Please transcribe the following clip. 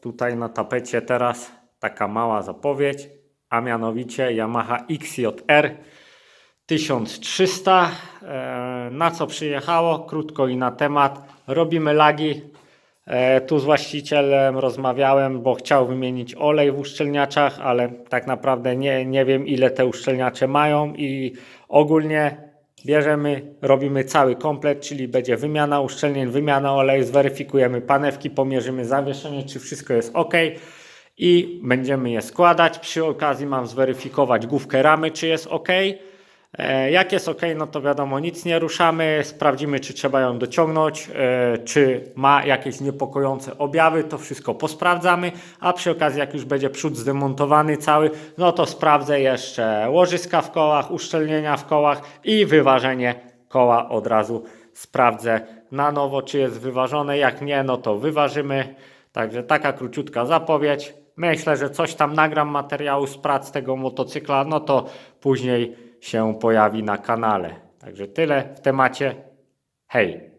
Tutaj na tapecie teraz taka mała zapowiedź, a mianowicie Yamaha XJR 1300. E, Na co przyjechało? Krótko i na temat. Robimy lagi. E, Tu z właścicielem rozmawiałem, bo chciał wymienić olej w uszczelniaczach, ale tak naprawdę nie, nie wiem ile te uszczelniacze mają i ogólnie bierzemy, robimy cały komplet, czyli będzie wymiana uszczelnień, wymiana oleju, zweryfikujemy panewki, pomierzymy zawieszenie, czy wszystko jest ok i będziemy je składać. Przy okazji mam zweryfikować główkę ramy, czy jest ok. E, Jak jest ok, no to wiadomo, nic nie ruszamy, sprawdzimy, czy trzeba ją dociągnąć, e, czy ma jakieś niepokojące objawy, to wszystko posprawdzamy, a przy okazji, jak już będzie przód zdemontowany cały, no to sprawdzę jeszcze łożyska w kołach, uszczelnienia w kołach i wyważenie koła od razu sprawdzę na nowo, czy jest wyważone, jak nie, no to wyważymy. Także taka króciutka zapowiedź. Myślę, że coś tam nagram materiału z prac tego motocykla, no to później się pojawi na kanale. Także tyle w temacie. Hej!